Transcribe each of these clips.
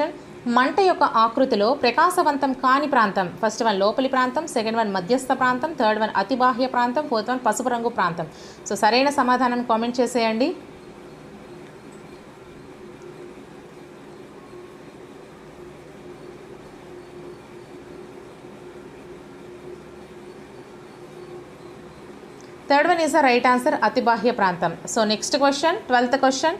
Question మంట యొక్క ఆకృతిలో ప్రకాశవంతం కాని ప్రాంతం. ఫస్ట్ వన్ లోపలి ప్రాంతం సెకండ్ వన్ మధ్యస్థ ప్రాంతం థర్డ్ వన్ అతిబాహ్య ప్రాంతం ఫోర్త్ వన్ పసుపు రంగు ప్రాంతం. సో సరైన సమాధానం కామెంట్ చేసేయండి. Third one is the right answer అతి బాహ్య ప్రాంతం. So next question twelfth question.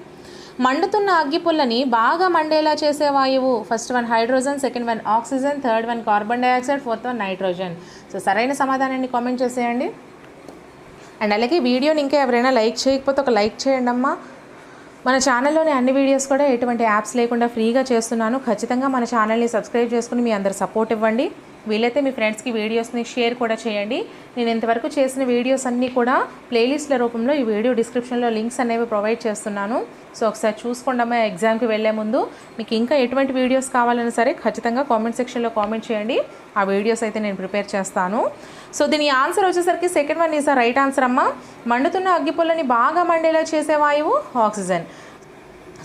మండుతున్న అగ్గిపుల్లని బాగా మండేలా చేసే వాయువు. First one hydrogen second one oxygen third one carbon dioxide fourth one nitrogen so సరైన సమాధానాన్ని కామెంట్ చేసేయండి. అండ్ అలాగే వీడియోని ఇంకా ఎవరైనా లైక్ చేయకపోతే ఒక లైక్ చేయండి అమ్మా. మన ఛానల్లోని అన్ని వీడియోస్ కూడా ఎటువంటి యాప్స్ లేకుండా ఫ్రీగా చేస్తున్నాను. ఖచ్చితంగా మన ఛానల్ని సబ్స్క్రైబ్ చేసుకుని మీ అందరు సపోర్ట్ ఇవ్వండి. వీలైతే మీ ఫ్రెండ్స్కి వీడియోస్ని షేర్ కూడా చేయండి. నేను ఇంతవరకు చేసిన వీడియోస్ అన్నీ కూడా ప్లేలిస్ట్ల రూపంలో ఈ వీడియో డిస్క్రిప్షన్లో లింక్స్ అనేవి ప్రొవైడ్ చేస్తున్నాను. సో ఒకసారి చూసుకోండి ఎగ్జామ్కి వెళ్ళే ముందు. మీకు ఇంకా ఎటువంటి వీడియోస్ కావాలన్నా సరే ఖచ్చితంగా కామెంట్ సెక్షన్లో కామెంట్ చేయండి. ఆ వీడియోస్ అయితే నేను ప్రిపేర్ చేస్తాను. సో దీని ఆన్సర్ వచ్చేసరికి second one is right answer అమ్మా. మండుతున్న అగ్గిపుల్లని బాగా మండేలా చేసే వాయువు ఆక్సిజన్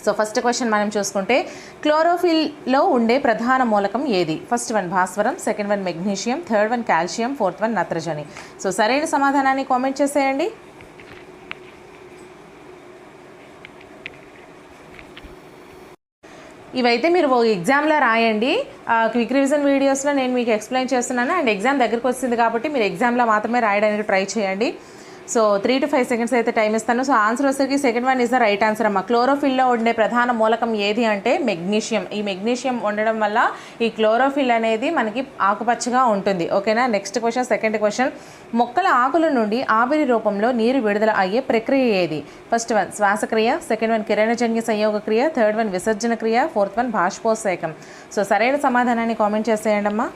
సో ఫస్ట్ క్వశ్చన్ మనం చూసుకుంటే క్లోరోఫిల్లో ఉండే ప్రధాన మూలకం ఏది? ఫస్ట్ వన్ భాస్వరం second one magnesium third one calcium fourth one నత్రజని. సో సరైన సమాధానాన్ని కామెంట్ చేసేయండి. ఇవైతే మీరు ఓ ఎగ్జామ్లో రాయండి. క్విక్ రివిజన్ వీడియోస్లో నేను మీకు ఎక్స్ప్లెయిన్ చేస్తున్నాను. అండ్ ఎగ్జామ్ దగ్గరికి వస్తుంది కాబట్టి మీరు ఎగ్జామ్లో మాత్రమే రాయడానికి ట్రై చేయండి. So three two five seconds అయితే టైం ఇస్తాను. సో ఆన్సర్ వచ్చేసరికి second one is the right answer అమ్మ. క్లోరోఫిల్లో ఉండే ప్రధాన మూలకం ఏది అంటే మెగ్నీషియం ఈ మెగ్నీషియం ఉండడం వల్ల ఈ క్లోరోఫిల్ అనేది మనకి ఆకుపచ్చగా ఉంటుంది. ఓకేనా నెక్స్ట్ క్వశ్చన్ సెకండ్ క్వశ్చన్ మొక్కల ఆకుల నుండి ఆవిరి రూపంలో నీరు విడుదల అయ్యే ప్రక్రియ ఏది? ఫస్ట్ వన్ శ్వాసక్రియ. సెకండ్ వన్ కిరణజన్య సంయోగ క్రియ. థర్డ్ వన్ విసర్జన క్రియ. ఫోర్త్ వన్ బాష్పోత్సేకం సో సరైన సమాధానాన్ని కామెంట్ చేసేయండి అమ్మా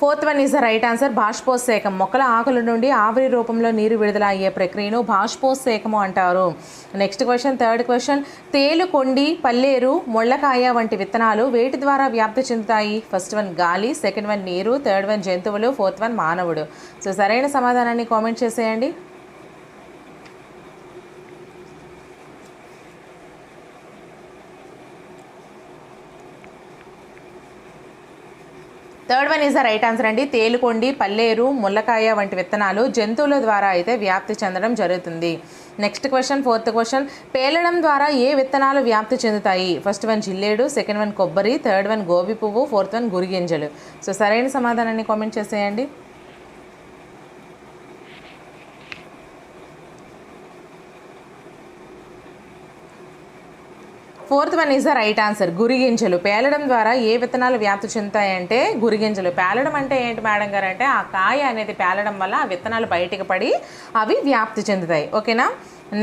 fourth one is the right answer బాష్పోత్సేకం మొక్కల ఆకుల నుండి ఆవిరి రూపంలో నీరు విడుదల అయ్యే ప్రక్రియను బాష్పోత్సేకము అంటారు. నెక్స్ట్ క్వశ్చన్ థర్డ్ క్వశ్చన్ తేలు కొండి పల్లేరు ముళ్ళకాయ వంటి విత్తనాలు వేటి ద్వారా వ్యాప్తి చెందుతాయి? ఫస్ట్ వన్ గాలి సెకండ్ వన్ నీరు థర్డ్ వన్ జంతువులు ఫోర్త్ వన్ మానవుడు. సో సరైన సమాధానాన్ని కామెంట్ చేసేయండి. Third one is the right answer అండి. తేలుకొండి పల్లేరు ముల్లకాయ వంటి విత్తనాలు జంతువుల ద్వారా అయితే వ్యాప్తి చెందడం జరుగుతుంది. నెక్స్ట్ క్వశ్చన్ ఫోర్త్ క్వశ్చన్ పేలడం ద్వారా ఏ విత్తనాలు వ్యాప్తి చెందుతాయి? ఫస్ట్ వన్ జిల్లేడు సెకండ్ వన్ కొబ్బరి థర్డ్ వన్ గోబి పువ్వు ఫోర్త్ వన్ గురిగింజలు. సో సరైన సమాధానాన్ని కామెంట్ చేసేయండి. Fourth one is the right answer. గురిగింజలు. పేలడం ద్వారా ఏ విత్తనాలు వ్యాప్తి చెందుతాయంటే గురిగింజలు. పేలడం అంటే ఏంటి మేడం గారు అంటే ఆ కాయ అనేది పేలడం వల్ల ఆ విత్తనాలు బయటకు పడి అవి వ్యాప్తి చెందుతాయి. ఓకేనా?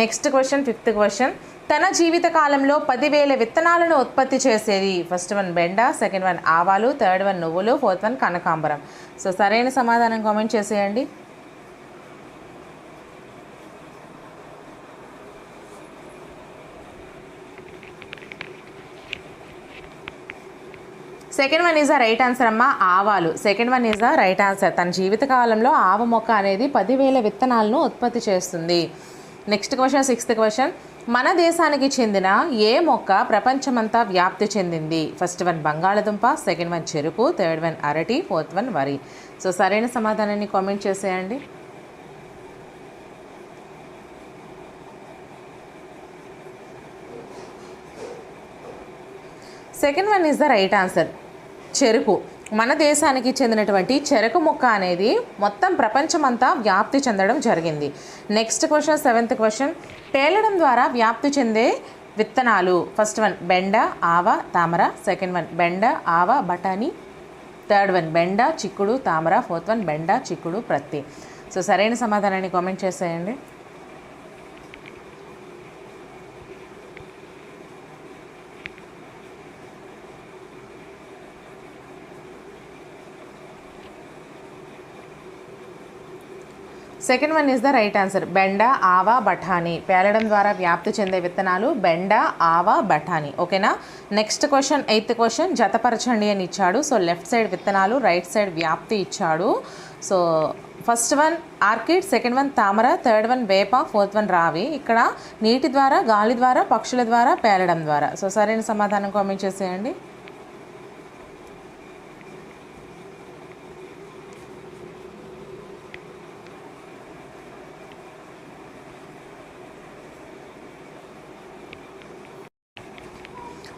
Next question fifth question. తన జీవిత కాలంలో పదివేల విత్తనాలను ఉత్పత్తి చేసేది. ఫస్ట్ వన్ బెండ సెకండ్ వన్ ఆవాలు థర్డ్ వన్ నువ్వులు ఫోర్త్ వన్ కనకాంబరం. సో సరైన సమాధానం కామెంట్ చేసేయండి. Second one is the right answer అమ్మ ఆవాలు. Second one is the right answer. తన జీవితకాలంలో ఆవ మొక్క అనేది పదివేల విత్తనాలను ఉత్పత్తి చేస్తుంది. Next question sixth question. మన దేశానికి చెందిన ఏ మొక్క ప్రపంచమంతా వ్యాప్తి చెందింది? ఫస్ట్ వన్ బంగాళదుంప సెకండ్ వన్ చెరుకు థర్డ్ వన్ అరటి ఫోర్త్ వన్ వరి. సో సరైన సమాధానాన్ని కామెంట్ చేసేయండి. Second one is the right answer. చెరుకు. మన దేశానికి చెందినటువంటి చెరకు మొక్క అనేది మొత్తం ప్రపంచమంతా వ్యాప్తి చెందడం జరిగింది. నెక్స్ట్ క్వశ్చన్ సెవెంత్ క్వశ్చన్ పేలడం ద్వారా వ్యాప్తి చెందే విత్తనాలు. ఫస్ట్ వన్ బెండ ఆవ తామర. సెకండ్ వన్ బెండ ఆవ బఠానీ. థర్డ్ వన్ బెండ చిక్కుడు తామర. ఫోర్త్ వన్ బెండ చిక్కుడు ప్రత్తి. సో సరైన సమాధానాన్ని కామెంట్ చేసేయండి. Second one is the right answer. బెండ ఆవా బఠానీ. పేలడం ద్వారా వ్యాప్తి చెందే విత్తనాలు బెండ ఆవా బఠానీ. ఓకేనా? Next question eighth question. జతపరచండి అని ఇచ్చాడు. సో లెఫ్ట్ సైడ్ విత్తనాలు రైట్ సైడ్ వ్యాప్తి ఇచ్చాడు. So first one orchid second one తామర థర్డ్ వన్ వేప ఫోర్త్ వన్ రావి. ఇక్కడ నీటి ద్వారా గాలి ద్వారా పక్షుల ద్వారా పేలడం ద్వారా. సో సరైన సమాధానం కామెంట్ చేసేయండి.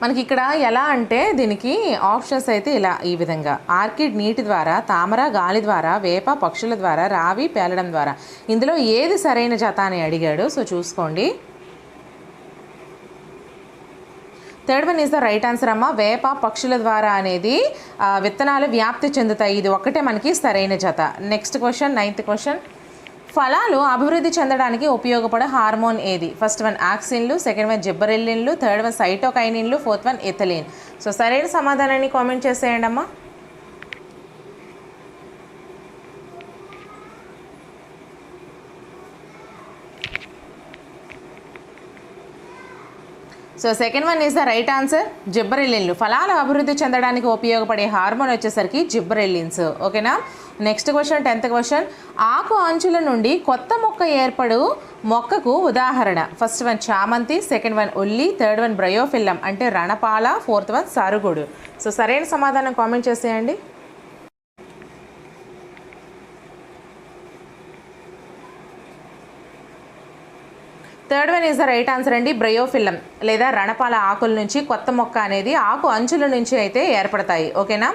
మనకి ఇక్కడ ఎలా అంటే దీనికి ఆప్షన్స్ అయితే ఇలా ఈ విధంగా. ఆర్కిడ్ నీటి ద్వారా తామర గాలి ద్వారా వేప పక్షుల ద్వారా రావి పేలడం ద్వారా. ఇందులో ఏది సరైన జత అని అడిగాడు. సో చూసుకోండి. Third one is the right answer అమ్మ. వేప పక్షుల ద్వారా అనేది విత్తనాలు వ్యాప్తి చెందుతాయి. ఇది ఒక్కటే మనకి సరైన జత. నెక్స్ట్ క్వశ్చన్ నైన్త్ క్వశ్చన్ ఫలాలు అభివృద్ధి చెందడానికి ఉపయోగపడే హార్మోన్ ఏది? ఫస్ట్ వన్ ఆక్సిన్లు సెకండ్ వన్ జిబ్బరెల్లిన్లు థర్డ్ వన్ సైటోకైనిన్లు ఫోర్త్ వన్ ఎథలిన్ సో సరైన సమాధానాన్ని కామెంట్ చేసేయండి అమ్మా so second one is the right answer జిబ్బరెల్లిన్లు ఫలాలు అభివృద్ధి చెందడానికి ఉపయోగపడే హార్మోన్ వచ్చేసరికి జిబ్బరెల్లిన్స్ ఓకేనా నెక్స్ట్ క్వశ్చన్ టెన్త్ క్వశ్చన్ ఆకు అంచుల నుండి కొత్త మొక్క ఏర్పడు మొక్కకు ఉదాహరణ. ఫస్ట్ వన్ చామంతి సెకండ్ వన్ ఉల్లి థర్డ్ వన్ బ్రయోఫిల్లం అంటే రణపాల ఫోర్త్ వన్ సరుగుడు. సో సరైన సమాధానం కామెంట్ చేసేయండి. Third one is the right answer అండి బ్రయోఫిల్లం లేదా రణపాల ఆకుల నుంచి కొత్త మొక్క అనేది ఆకు అంచుల నుంచి అయితే ఏర్పడతాయి. ఓకేనా?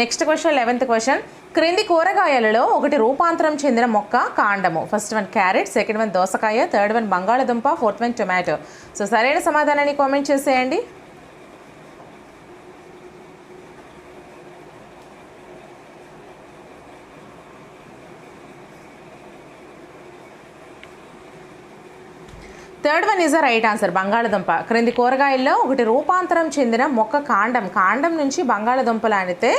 నెక్స్ట్ క్వశ్చన్ లెవెన్త్ క్వశ్చన్ క్రింది కూరగాయలలో ఒకటి రూపాంతరం చెందిన మొక్క కాండము. First one carrot second one దోసకాయ థర్డ్ వన్ బంగాళదుంప ఫోర్త్ వన్ టొమాటో సో సరైన సమాధానాన్ని కామెంట్ చేసేయండి. Third one is a right answer బంగాళదుంప క్రింది కూరగాయల్లో ఒకటి రూపాంతరం చెందిన మొక్క కాండం. కాండం నుంచి బంగాళదుంపలు అయితే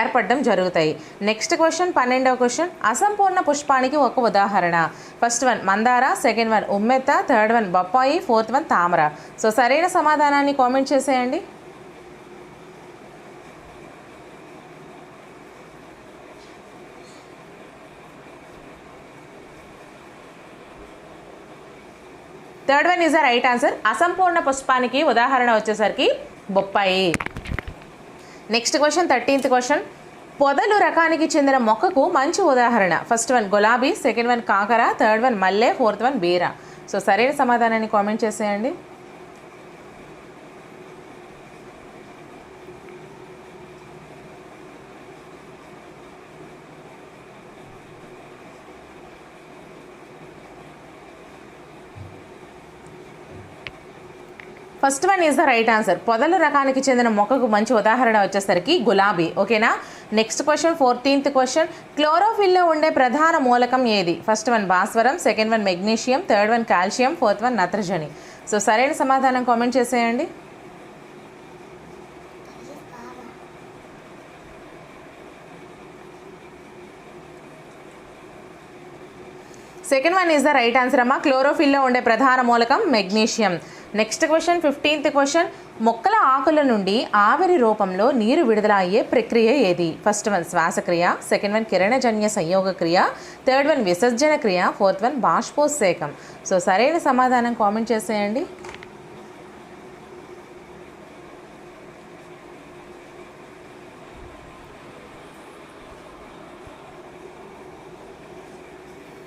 ఏర్పడడం జరుగుతాయి. నెక్స్ట్ క్వశ్చన్ పన్నెండవ క్వశ్చన్ అసంపూర్ణ పుష్పానికి ఒక ఉదాహరణ. ఫస్ట్ వన్ మందార. సెకండ్ వన్ ఉమ్మెత్త. థర్డ్ వన్ బొప్పాయి. ఫోర్త్ వన్ తామర. సో సరైన సమాధానాన్ని కామెంట్ చేసేయండి. Third one is the right answer అసంపూర్ణ పుష్పానికి ఉదాహరణ వచ్చేసరికి బొప్పాయి. నెక్స్ట్ క్వశ్చన్ థర్టీన్త్ క్వశ్చన్ పొదలు రకానికి చెందిన మొక్కకు మంచి ఉదాహరణ. ఫస్ట్ వన్ గులాబీ సెకండ్ వన్ కాకర థర్డ్ వన్ మల్లె ఫోర్త్ వన్ బీరా. సో సరైన సమాధానాన్ని కామెంట్ చేసేయండి. First one is the right answer పొదల రకానికి చెందిన మొక్కకు మంచి ఉదాహరణ వచ్చేసరికి గులాబీ. ఓకేనా? నెక్స్ట్ క్వశ్చన్ ఫోర్టీన్త్ క్వశ్చన్ క్లోరోఫిల్లో ఉండే ప్రధాన మూలకం ఏది? ఫస్ట్ వన్ భాస్వరం. Second one magnesium third one calcium fourth one నత్రజని. సో సరైన సమాధానం కామెంట్ చేసేయండి. Second one is the right answer అమ్మా. క్లోరోఫిల్లో ఉండే ప్రధాన మూలకం magnesium next question fifteenth question మొక్కల ఆకుల నుండి ఆవిరి రూపంలో నీరు విడుదల అయ్యే ప్రక్రియ ఏది? ఫస్ట్ వన్ శ్వాసక్రియ. సెకండ్ వన్ కిరణజన్య సంయోగ క్రియ. థర్డ్ వన్ విసర్జన క్రియ. Fourth one బాష్పోత్సేకం. సో సరైన సమాధానం కామెంట్ చేసేయండి.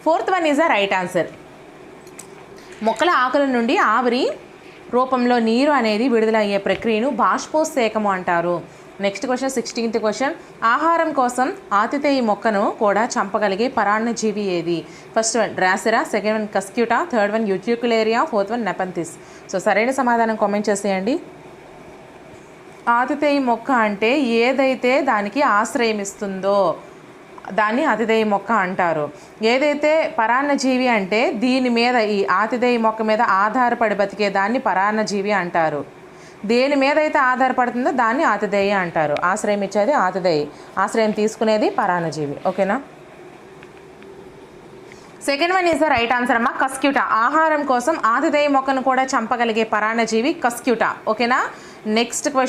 Fourth one is the right answer మొక్కల ఆకుల నుండి ఆవిరి రూపంలో నీరు అనేది విడుదలయ్యే ప్రక్రియను బాష్పోత్సేకము అంటారు. Next question sixteenth question. ఆహారం కోసం ఆతిథేయ మొక్కను కూడా చంపగలిగే పరాన్నజీవి ఏది? First one Drosera second one Cuscuta third one Utricularia fourth one Nepenthes so సరైన సమాధానం కామెంట్ చేసేయండి. ఆతిథేయ మొక్క అంటే ఏదైతే దానికి ఆశ్రయం ఇస్తుందో దాన్ని అతిథేయ మొక్క అంటారు. ఏదైతే పరాన్నజీవి అంటే దీని మీద ఈ ఆతిథేయ మొక్క మీద ఆధారపడి బతికే దాన్ని పరాన్నజీవి అంటారు. దేని మీద అయితే ఆధారపడుతుందో దాన్ని ఆతిథేయ అంటారు. ఆశ్రయం ఇచ్చేది ఆతిథేయ. ఆశ్రయం తీసుకునేది పరాన్నజీవి. ఓకేనా? Second one is the right answer అమ్మా. కస్క్యూటా. ఆహారం కోసం ఆతిథేయ మొక్కను కూడా చంపగలిగే పరాన్నజీవి కస్క్యూటా. ఓకేనా? Next question